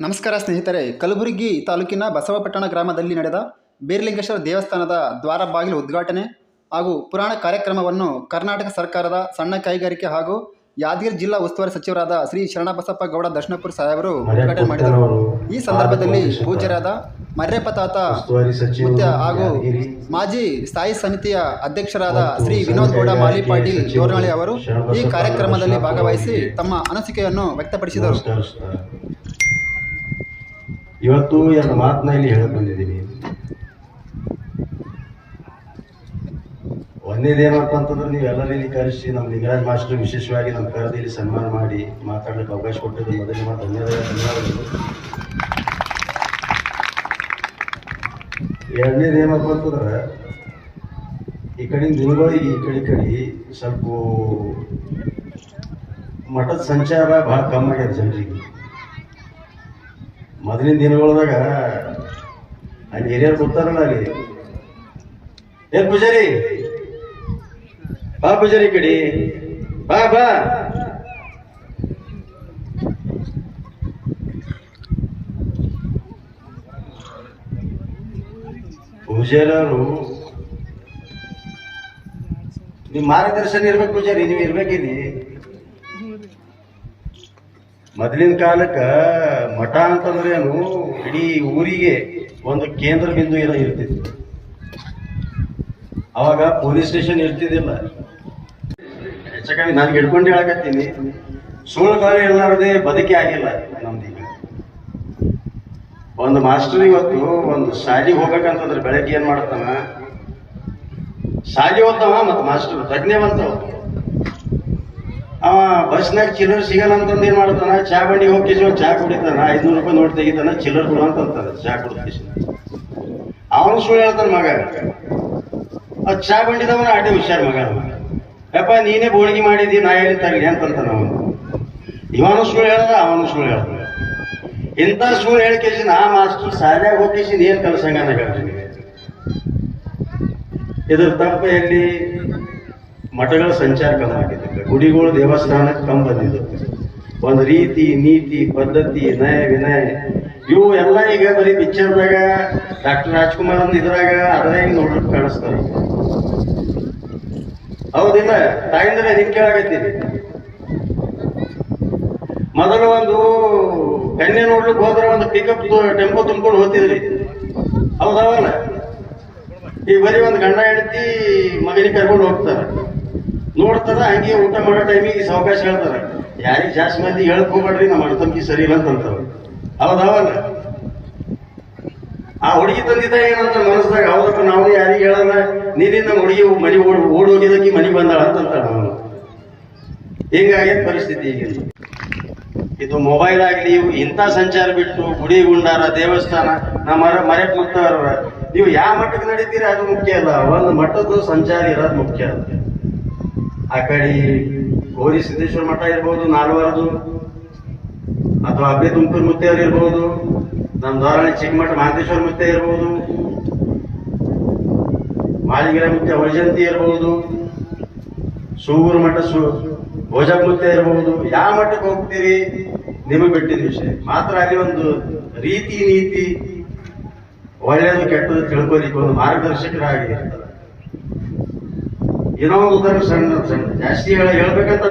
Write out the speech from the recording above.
ನಮಸ್ಕಾರ ಸ್ನೇಹಿತರೆ. ಕಲಬುರಗಿ ತಾಲೂಕಿನ ಬಸವಪಟ್ಟಣ ಗ್ರಾಮದಲ್ಲಿ ನಡೆದ ಬೀರಲಿಂಗೇಶ್ವರ ದೇವಸ್ಥಾನದ ದ್ವಾರ ಬಾಗಿಲು ಉದ್ಘಾಟನೆ ಹಾಗೂ ಪುರಾಣ ಕಾರ್ಯಕ್ರಮವನ್ನು ಕರ್ನಾಟಕ ಸರ್ಕಾರದ ಸಣ್ಣ ಕೈಗಾರಿಕೆ ಹಾಗೂ ಯಾದಗಿರಿ ಜಿಲ್ಲಾ ಉಸ್ತುವಾರಿ ಸಚಿವರಾದ ಶ್ರೀ ಶರಣಬಸಪ್ಪ ಗೌಡ ದರ್ಶನಪುರ ಸಾಹೇಬರು ಉದ್ಘಾಟನೆ ಮಾಡಿದರು. ಈ ಸಂದರ್ಭದಲ್ಲಿ ಪೂಜ್ಯರಾದ ಮರ್ಯಪತಾತ ಮುತ್ಯ ಹಾಗೂ ಮಾಜಿ ಸ್ಥಾಯಿ ಸಮಿತಿಯ ಅಧ್ಯಕ್ಷರಾದ ಶ್ರೀ ವಿನೋದ್ ಗೌಡ ಮಾಲಿ ಪಾಟೀಲ್ ಜೋರ್ನಾಳಿ ಅವರು ಈ ಕಾರ್ಯಕ್ರಮದಲ್ಲಿ ಭಾಗವಹಿಸಿ ತಮ್ಮ ಅನಿಸಿಕೆಯನ್ನು ವ್ಯಕ್ತಪಡಿಸಿದರು. ಇವತ್ತು ಎರಡು ಮಾತನ್ನ ಇಲ್ಲಿ ಹೇಳಕ್ ಬಂದಿದ್ದೀನಿ. ಒಂದೇದೇನಪ್ಪ ಅಂತಂದ್ರೆ ನೀವು ಇಲ್ಲಿ ಕರೆಸಿ ನಮ್ಮ ಲಿಂಗರಾಜ್ ಮಾಸ್ಟರ್ ವಿಶೇಷವಾಗಿ ನಮ್ಮ ಕರೆದು ಇಲ್ಲಿ ಸನ್ಮಾನ ಮಾಡಿ ಮಾತಾಡ್ಲಿಕ್ಕೆ ಅವಕಾಶ ಕೊಟ್ಟಿದ್ದು ಮೊದಲಿಗೆ ಮಾತು ಧನ್ಯವಾದ ಧನ್ಯವಾದಗಳು. ಎರಡನೇದು ಏನಪ್ಪ ಅಂತಂದ್ರೆ ಈ ಕಡೆ ದಿನಗಳಿಗೆ ಈ ಕಡೆ ಕಡೆ ಸ್ವಲ್ಪ ಮಠದ ಸಂಚಾರ ಭಾಳ ಕಮ್ಮಿ ಆಗ್ಯದ ಜನರಿಗೆ. ಮೊದಲಿನ ದಿನಗಳದಾಗ ಅಲ್ಲಿ ಹಿರಿಯರು ಗೊತ್ತಾರಲ್ಲ ಅಲ್ಲಿ. ಏನ್ ಪೂಜಾರಿ, ಬಾ ಪೂಜಾರಿ ಕಡಿ. ಬಾ ಬಾ. ಪೂಜಾರರು ನಿಮ್ ಮಾರ್ಗದರ್ಶನ ಇರ್ಬೇಕು ಪೂಜಾರಿ, ನೀವು ಇರ್ಬೇಕಿಲ್ಲಿ. ಮೊದಲಿನ ಕಾಲಕ್ಕೆ ಮಠ ಅಂತಂದ್ರೆ ಏನು, ಇಡೀ ಊರಿಗೆ ಒಂದು ಕೇಂದ್ರ ಬಿಂದು ಏನೋ ಇರ್ತಿತ್ತು. ಅವಾಗ ಪೊಲೀಸ್ ಸ್ಟೇಷನ್ ಇರ್ತಿದ್ದಿಲ್ಲ. ಹೆಚ್ಚಾಗಿ ನಾನು ಹಿಡ್ಕೊಂಡು ಹೇಳಕತ್ತೀನಿ. ಸುಳ್ಳು ಸುಳ್ಳುಗಾರಿ ಎಲ್ಲರದೇ ಬದುಕಿ ಆಗಿಲ್ಲ ನಮ್ದೀಗ ಒಂದು ಮಾಸ್ಟರ್ ಇವತ್ತು ಒಂದು ಶಾಲೆಗೆ ಹೋಗ್ಬೇಕಂತಂದ್ರೆ ಬೆಳಗ್ಗೆ ಏನು ಮಾಡ್ತಾನ? ಶಾಲೆ ಓದ್ತಾವ ಮತ್ತು ಮಾಸ್ಟರ್ ಪ್ರಜ್ಞೆವಂತ ಅವ ಬಸ್ನಾಗ ಚಿಲ್ಲರ್ ಸಿಗಲ್ಲ ಅಂತಂದು ಏನ್ ಮಾಡ್ತಾನ? ಚಾ ಬಂಡಿ ಹೋಗಿ ಚಾ ಕುಡಿತಾನ, ಐದ್ನೂರು ರೂಪಾಯಿ ನೋಟ್ ತೆಗಿತಾನ, ಚಿಲ್ಲರ್ ಕೊಡು ಅಂತ ಅಂತಾನೆ, ಚಾ ಕುಡಿದ ಅವನು ಸುಳ್ಳು ಹೇಳ್ತಾನ ಮಗ. ಆ ಚಾ ಬಂಡಿದವನ ಆಟ ಹುಷಾರ್ ಮಗ. ಯಪ್ಪ, ನೀನೇ ಬೋಳಿಗೆ ಮಾಡಿದಿ, ನಾ ಏನು ತರಲಿ ಅಂತಂತಾನ ಅವನು. ಇವನು ಸುಳ್ಳು ಹೇಳ್ದ, ಅವನು ಸುಳ್ಳು ಹೇಳ್ದ. ಇಂಥ ಸುಳ್ಳು ಹೇಳ್ಕೇಸಿ ನಾ ಮಾಸ್ಟರ್ ಶಾಲ್ಯಾಗ ಹೋಗಿಸಿ ಏನು ಕಲ್ಸಂಗ ಹೇಳ್ತೀನಿ? ಇದ್ರ ತಪ್ಪ ಎಲ್ಲಿ? ಮಠಗಳ ಸಂಚಾರ ಕಮ್ಮಿ ಆಗಿದೆ ಗುಡಿಗಳು, ದೇವಸ್ಥಾನಕ್ಕೆ ಕಮ್ಮಿ ಬಂದಿದ್ದು ಒಂದು ರೀತಿ, ನೀತಿ, ಪದ್ಧತಿ ನಯ ವಿನಯ. ಇವು ಎಲ್ಲ ಈಗ ಬರೀ ಪಿಕ್ಚರ್ದಾಗ ಡಾಕ್ಟರ್ ರಾಜ್ಕುಮಾರ್ ಅಂತ ಇದ್ರಾಗ ಅದ್ರಾಗ ನೋಡ್ಲಿಕ್ಕೆ ಕಾಣಿಸ್ತಾರೆ ಹೌದಿಲ್ಲ ತಾಯಂದ್ರೆ ನಿಮ್ ಕೇಳಾಗತ್ತೀನಿ ಮೊದಲು ಒಂದು ಕನ್ಯೆ ನೋಡ್ಲಿಕ್ಕೆ ಹೋದ್ರೆ ಒಂದು ಪಿಕಪ್ ಟೆಂಪೋ ತುಂಬ್ಕೊಂಡು ಹೋಗ್ತಿದ್ರಿ. ಹೌದವಲ್ಲ ಈಗ ಬರೀ ಒಂದು ಗಂಡ ಹೆಂಡತಿ ಮಗನಿಗೆ ಕರ್ಕೊಂಡು ಹೋಗ್ತಾರೆ. ನೋಡ್ತಾರ ಹಂಗೆ ಊಟ ಮಾಡೋ ಟೈಮಿಗೆ ಸಾವಕಾಶ ಹೇಳ್ತಾರೆ ಯಾರಿಗೆ ಜಾಸ್ತಿ ಮಂದಿ ಹೇಳಕ್ ಹೋಗ್ಬೇಡ್ರಿ, ನಮ್ಮ ಅಣ್ತಂಕಿ ಸರಿ ಇಲ್ಲ ಅಂತ ಅಂತಾರ ಅವಾಗ ಆ ಹುಡುಗಿ ತಂದಿದ್ದ ಏನಂತ ಮನಸ್ಸಾಗ ಹೌದಪ್ಪ, ನಾವು ಯಾರಿಗೆ ಹೇಳಲ್ಲ. ನಮ್ಮ ಹುಡುಗಿ ಮನೆ ಓಡ್ ಓಡ್ ಹೋಗಿದ್ದಕ್ಕೆ ಮನೆ ಬಂದಾಳ ಅಂತ ಅವನು ಹಿಂಗಾಗ್ಯದ ಪರಿಸ್ಥಿತಿ ಈಗ ಇದು ಮೊಬೈಲ್ ಆಗಲಿ ಇಂಥ ಸಂಚಾರ ಬಿಟ್ಟು ಗುಡಿ ಗುಂಡಾರ, ದೇವಸ್ಥಾನ, ನಮ್ಮ ಮರ ಮುಕ್ತಾರ ನೀವು ಯಾವ ಮಟ್ಟಕ್ಕೆ ನಡೀತೀರಿ, ಅದು ಮುಖ್ಯ ಅಲ್ಲ. ಒಂದು ಮಟ್ಟದ್ದು ಸಂಚಾರ ಇರೋದು ಮುಖ್ಯ. ಅಲ್ಲ ಆ ಕಡೆ ಗೌರಿ ಸಿದ್ದೇಶ್ವರ ಮಠ ಇರ್ಬೋದು, ನಾಲ್ವರದು, ಅಥವಾ ಅಬ್ಬೆ ತುಮಕೂರು ಮುತ್ತೆಯವರು ಇರ್ಬೋದು, ನಮ್ಮ ಧಾರಣೆ ಚಿಕ್ಕಮಠ ಮಹಂತೇಶ್ವರ ಮುತ್ತೆ ಇರ್ಬೋದು ಮಾಲಿಗಿರ ಮುತ್ತೆ ವೈಜಂತಿ ಇರ್ಬೋದು, ಸೂಗೂರು ಮಠ ಸು ಭೋಜಪ್ ಮುತ್ತೆ ಇರ್ಬೋದು, ಯಾವ ಮಠಕ್ಕೆ ಹೋಗ್ತೀರಿ ನಿಮಗೆ ಬಿಟ್ಟಿದ ವಿಷಯ. ಮಾತ್ರ ಅಲ್ಲಿ ಒಂದು ರೀತಿ ನೀತಿ ಒಳ್ಳೆಯದು ಕೆಟ್ಟದ್ದು ತಿಳ್ಕೊಲಿಕ್ಕೆ ಒಂದು ಮಾರ್ಗದರ್ಶಕರಾಗಿ ಇರ್ತಾರೆ. ಏನೋ ಉತ್ತರ ಸಣ್ಣ ಸಣ್ಣ. ಜಾಸ್ತಿ ಹೇಳ ಹೇಳ್ಬೇಕಂತ